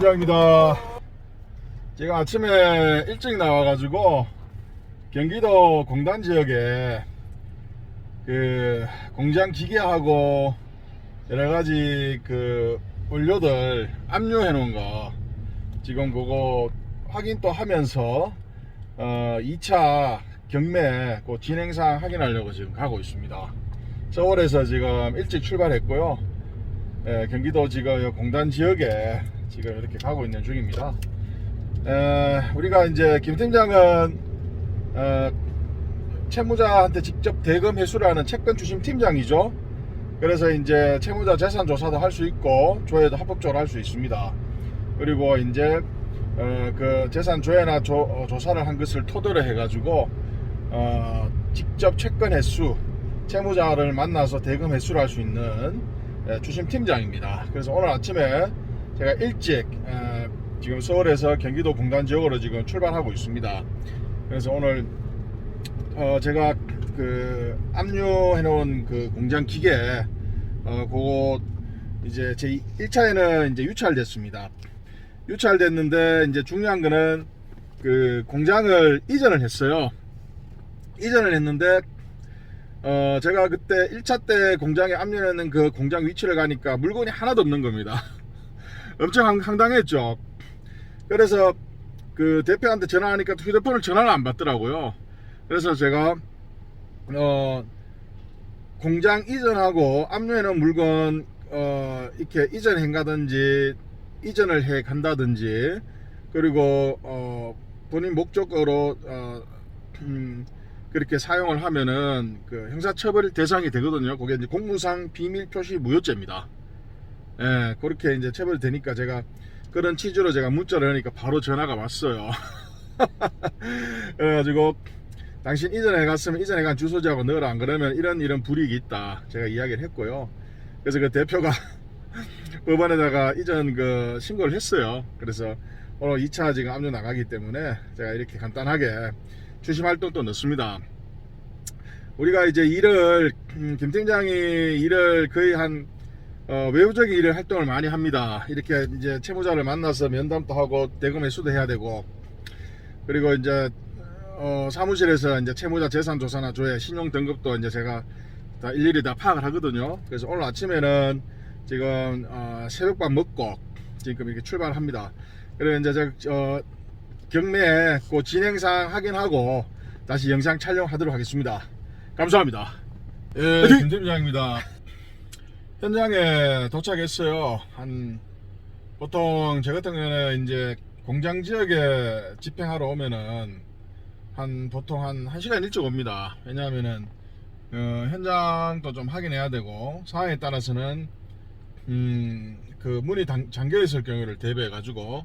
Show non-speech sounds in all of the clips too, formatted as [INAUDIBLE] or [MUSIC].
현장입니다. 제가 아침에 일찍 나와가지고 경기도 공단 지역에 그 공장 기계하고 여러 가지 그 원료들 압류해 놓은 거 지금 그거 확인 또 하면서 어 2차 경매 그 진행상 확인하려고 지금 가고 있습니다. 서울에서 지금 일찍 출발했고요. 예, 경기도 지금 요 공단 지역에 지금 이렇게 가고 있는 중입니다. 에, 우리가 이제 김 팀장은 어, 채무자한테 직접 대금 회수를 하는 채권 추심 팀장이죠. 그래서 이제 채무자 재산 조사도 할 수 있고 조회도 합법적으로 할 수 있습니다. 그리고 이제 어, 그 재산 조회나 조, 어, 조사를 한 것을 토대로 해가지고 어, 직접 채권 회수 채무자를 만나서 대금 회수를 할 수 있는 예, 추심 팀장입니다. 그래서 오늘 아침에 제가 일찍 에, 지금 서울에서 경기도 공단 지역으로 지금 출발하고 있습니다. 그래서 오늘 어, 제가 그 압류해 놓은 그 공장 기계 어, 그거 이제 제 1차에는 이제 유찰됐습니다. 유찰됐는데 이제 중요한 거는 그 공장을 이전을 했어요. 이전을 했는데 어 제가 그때 1차 때 공장에 압류했는 그 공장 위치를 가니까 물건이 하나도 없는 겁니다. [LAUGHS] 엄청 황- 황당했죠. 그래서 그 대표한테 전화하니까 휴대폰을 전화를 안 받더라고요. 그래서 제가 어 공장 이전하고 압류해놓은 물건 어 이렇게 이전해 가든지 이전을 해 간다든지 그리고 어 본인 목적으로 어 음, 그렇게 사용을 하면은 그 형사처벌 대상이 되거든요. 그게 이제 공무상 비밀 표시 무효죄입니다. 예, 그렇게 이제 처벌되니까 제가 그런 취지로 제가 문자를 하니까 바로 전화가 왔어요. [LAUGHS] 그래가지고 당신 이전에 갔으면 이전에 간 주소지하고 넣어라 안 그러면 이런 이런 불이익이 있다 제가 이야기를 했고요. 그래서 그 대표가 [LAUGHS] 법원에다가 이전 그 신고를 했어요. 그래서 오늘 2차 지금 압류 나가기 때문에 제가 이렇게 간단하게 추심 활동 또 넣습니다. 우리가 이제 일을 음, 김 팀장이 일을 거의 한 어, 외부적인 일을 활동을 많이 합니다. 이렇게 이제 채무자를 만나서 면담도 하고 대금 회수도 해야 되고 그리고 이제 어, 사무실에서 이제 채무자 재산 조사나 조회, 신용 등급도 이제 제가 다 일일이 다 파악을 하거든요. 그래서 오늘 아침에는 지금 어, 새벽밥 먹고 지금 이렇게 출발합니다. 그리고 이제 저 어, 경매 그 진행상 확인하고 다시 영상 촬영하도록 하겠습니다. 감사합니다. 예, 김 팀장입니다. 현장에 도착했어요. 한 보통 저 같은 경우는 이제 공장 지역에 집행하러 오면은 한 보통 한 1시간 일찍 옵니다. 왜냐하면은 어, 현장도 좀 확인해야 되고 상황에 따라서는 음, 그 문이 당- 잠겨 있을 경우를 대비해 가지고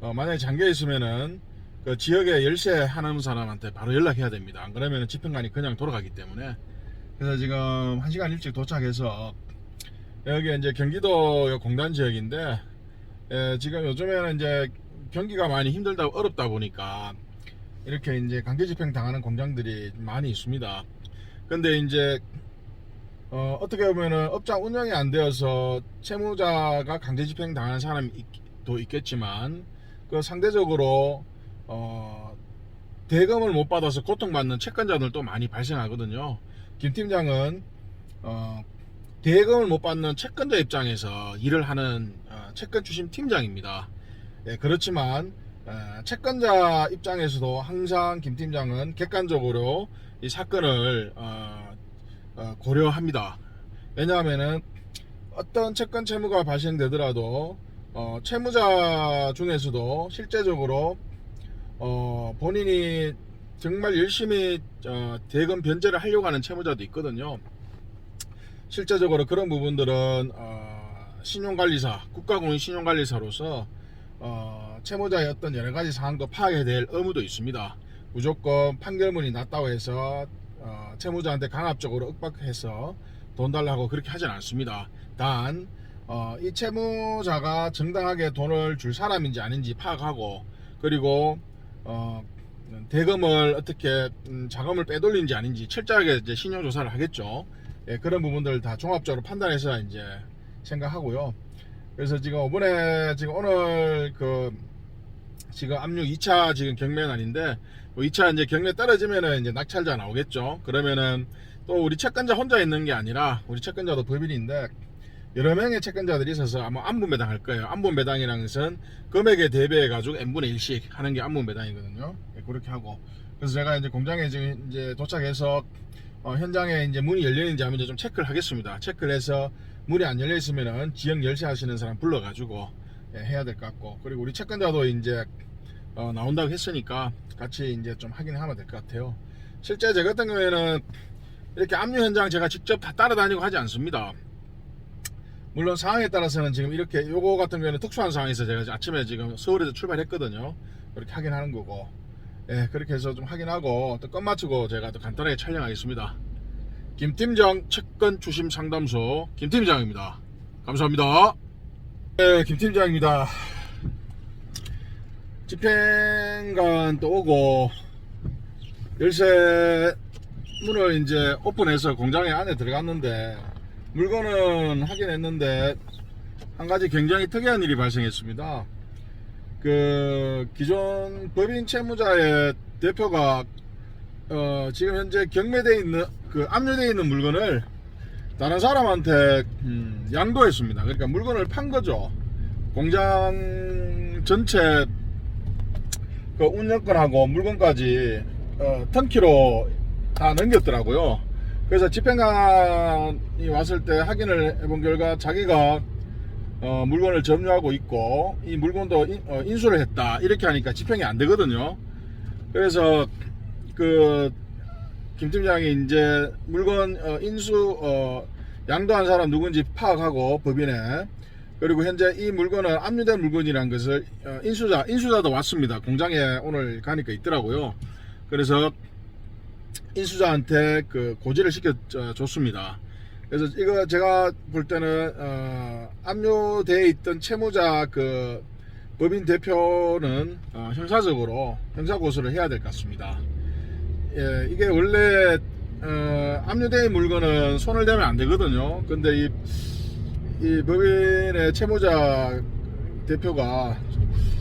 어, 만약에 잠겨 있으면은 그 지역에 열쇠 하는 사람한테 바로 연락해야 됩니다. 안 그러면 집행관이 그냥 돌아가기 때문에 그래서 지금 1시간 일찍 도착해서 여기 이제 경기도 요 공단 지역인데 예, 지금 요즘에는 이제 경기가 많이 힘들다 어렵다 보니까 이렇게 이제 강제 집행 당하는 공장들이 많이 있습니다. 근데 이제 어, 떻게 보면은 업장 운영이 안 되어서 채무자가 강제 집행 당하는 사람이 도 있겠지만 그 상대적으로 어, 대금을 못 받아서 고통받는 채권자들도 많이 발생하거든요. 김 팀장은 어, 대금을 못 받는 채권자 입장에서 일을 하는 어, 채권 추심 팀장입니다. 예, 그렇지만 어, 채권자 입장에서도 항상 김 팀장은 객관적으로 이 사건을 어, 어, 고려합니다. 왜냐하면은 어떤 채권 채무가 발생되더라도 어, 채무자 중에서도 실제적으로 어, 본인이 정말 열심히 어, 대금 변제를 하려고 하는 채무자도 있거든요. 실제적으로 그런 부분들은 어, 신용관리사, 국가공인 신용관리사로서 어, 채무자의 어떤 여러 가지 사항도 파악해야 될 의무도 있습니다. 무조건 판결문이 났다고 해서 어, 채무자한테 강압적으로 윽박해서 돈 달라고 그렇게 하진 않습니다. 단, 어, 이 채무자가 정당하게 돈을 줄 사람인지 아닌지 파악하고 그리고 어, 대금을 어떻게 음, 자금을 빼돌리는지 아닌지 철저하게 이제 신용 조사를 하겠죠. 예, 그런 부분들 다 종합적으로 판단해서 이제 생각하고요. 그래서 지금 이번에 지금 오늘 그 지금 압류 2차 지금 경매 날인데 2차 이제 경매 떨어지면은 이제 낙찰자 나오겠죠. 그러면은 또 우리 채권자 혼자 있는 게 아니라 우리 채권자도 법인인데 여러 명의 채권자들이 있어서 아마 안분 배당 할 거예요. 안분 배당이라는 것은 금액에 대비해 가지고 n분의 1씩 하는 게 안분 배당이거든요. 네, 그렇게 하고 그래서 제가 이제 공장에 지금 이제 도착해서 어, 현장에 이제 문이 열려 있는지 한번 좀 체크를 하겠습니다. 체크를 해서 문이 안 열려 있으면은 지역 열쇠 하시는 사람 불러 가지고 예, 해야 될 것 같고 그리고 우리 채권자도 이제 어, 나온다고 했으니까 같이 이제 좀 확인하면 될 것 같아요. 실제 제 같은 경우에는 이렇게 압류 현장 제가 직접 다 따라다니고 하지 않습니다. 물론 상황에 따라서는 지금 이렇게 요거 같은 경우에는 특수한 상황에서 제가 아침에 지금 서울에서 출발했거든요. 그렇게 확인하는 거고. 예, 그렇게 해서 좀 확인하고 또 끝마치고 제가 또 간단하게 촬영하겠습니다. 김팀장 채권 주심 상담소 김팀장입니다. 감사합니다. 네, 김팀장입니다. 집행관 또 오고 열쇠 문을 이제 오픈해서 공장에 안에 들어갔는데 물건은 확인했는데 한 가지 굉장히 특이한 일이 발생했습니다. 그 기존 법인 채무자의 대표가 어 지금 현재 경매돼 있는 그 압류돼 있는 물건을 다른 사람한테 음, 양도했습니다. 그러니까 물건을 판 거죠. 공장 전체 그 운영권하고 물건까지 어, 턴키로 다 넘겼더라고요. 그래서 집행관이 왔을 때 확인을 해본 결과 자기가 어, 물건을 점유하고 있고 이 물건도 인, 어, 인수를 했다 이렇게 하니까 집행이 안 되거든요. 그래서 그 김 팀장이 이제 물건 어, 인수 어, 양도한 사람 누군지 파악하고 법인에 그리고 현재 이 물건은 압류된 물건이라는 것을 어, 인수자 인수자도 왔습니다. 공장에 오늘 가니까 있더라고요. 그래서 인수자한테 그 고지를 시켜 어, 줬습니다. 그래서 이거 제가 볼 때는 어, 압류돼 있던 채무자 그 법인 대표는 어, 형사적으로 형사 고소를 해야 될 것 같습니다. 예, 이게 원래 어, 압류된 물건은 손을 대면 안 되거든요. 근데 이, 이 법인의 채무자 대표가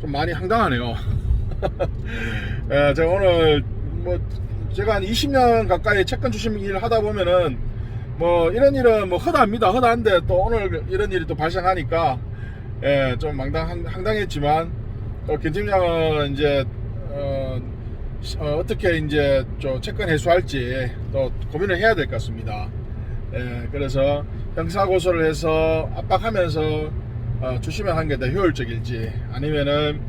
좀 많이 황당하네요. [LAUGHS] 예, 제가 오늘 뭐 제가 한 20년 가까이 채권 주심 일을 하다 보면은 뭐 이런 일은 뭐 허다합니다. 허다한데 또 오늘 이런 일이 또 발생하니까 예, 좀 망당 황당했지만 또 김 팀장은 이제 어, 어, 떻게 이제 저 채권 해소할지 또 고민을 해야 될 것 같습니다. 예, 그래서 형사 고소를 해서 압박하면서 어, 주시면 한게 더 효율적일지 아니면은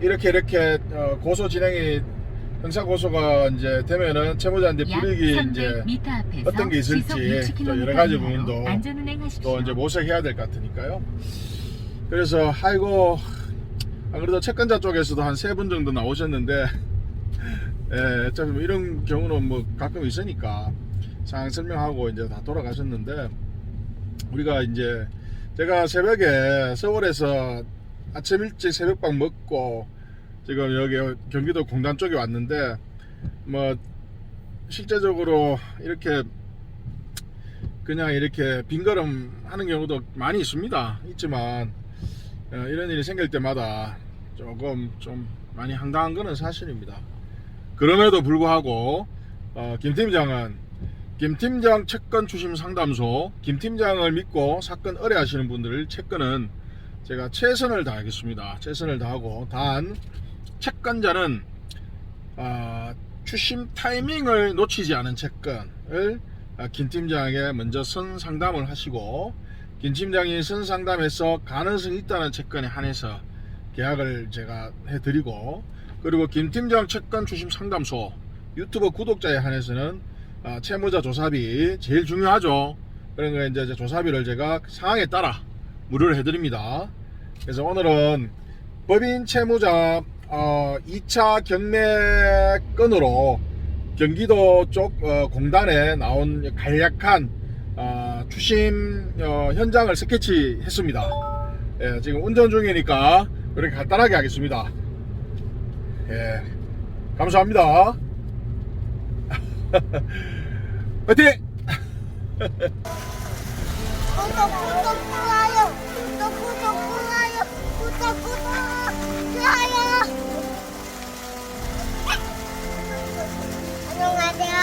이렇게 이렇게 어, 고소 진행이 형사 고소가 이제 되면은 채무자한테 불이익이 이제 어떤 게 있을지 또 여러 가지 부분도 또 이제 모색해야 될 것 같으니까요. 그래서 아이고 안 그래도 채권자 쪽에서도 한 세 분 정도 나오셨는데 [LAUGHS] 예, 어차피 뭐 이런 경우는 뭐 가끔 있으니까 상황 설명하고 이제 다 돌아가셨는데 우리가 이제 제가 새벽에 서울에서 아침 일찍 새벽밥 먹고 지금 여기 경기도 공단 쪽에 왔는데 뭐 실제적으로 이렇게 그냥 이렇게 빈걸음 하는 경우도 많이 있습니다. 있지만 어, 이런 일이 생길 때마다 조금 좀 많이 황당한 거는 사실입니다. 그럼에도 불구하고 어, 김 팀장은 김 팀장 채권 추심 상담소 김 팀장을 믿고 사건 의뢰하시는 분들 채권은 제가 최선을 다하겠습니다. 최선을 다하고 단 채권자는 어, 추심 타이밍을 놓치지 않은 채권을 어, 김 팀장에게 먼저 선 상담을 하시고 김 팀장이 선 상담해서 가능성이 있다는 채권에 한해서 계약을 제가 해드리고 그리고 김 팀장 채권 추심 상담소 유튜브 구독자에 한해서는 어, 채무자 조사비 제일 중요하죠. 그러니까 이제 조사비를 제가 상황에 따라 무료를 해드립니다. 그래서 오늘은 법인 채무자 어, 2차 경매 건으로 경기도 쪽 어, 공단에 나온 간략한 어, 추심 어, 현장을 스케치했습니다. 예, 지금 운전 중이니까 그렇게 간단하게 하겠습니다. 예, 감사합니다. [LAUGHS] 화이팅! 구독 구독 좋아요 구독 구독 무섭구나. 좋아요. [LAUGHS] 안녕하세요.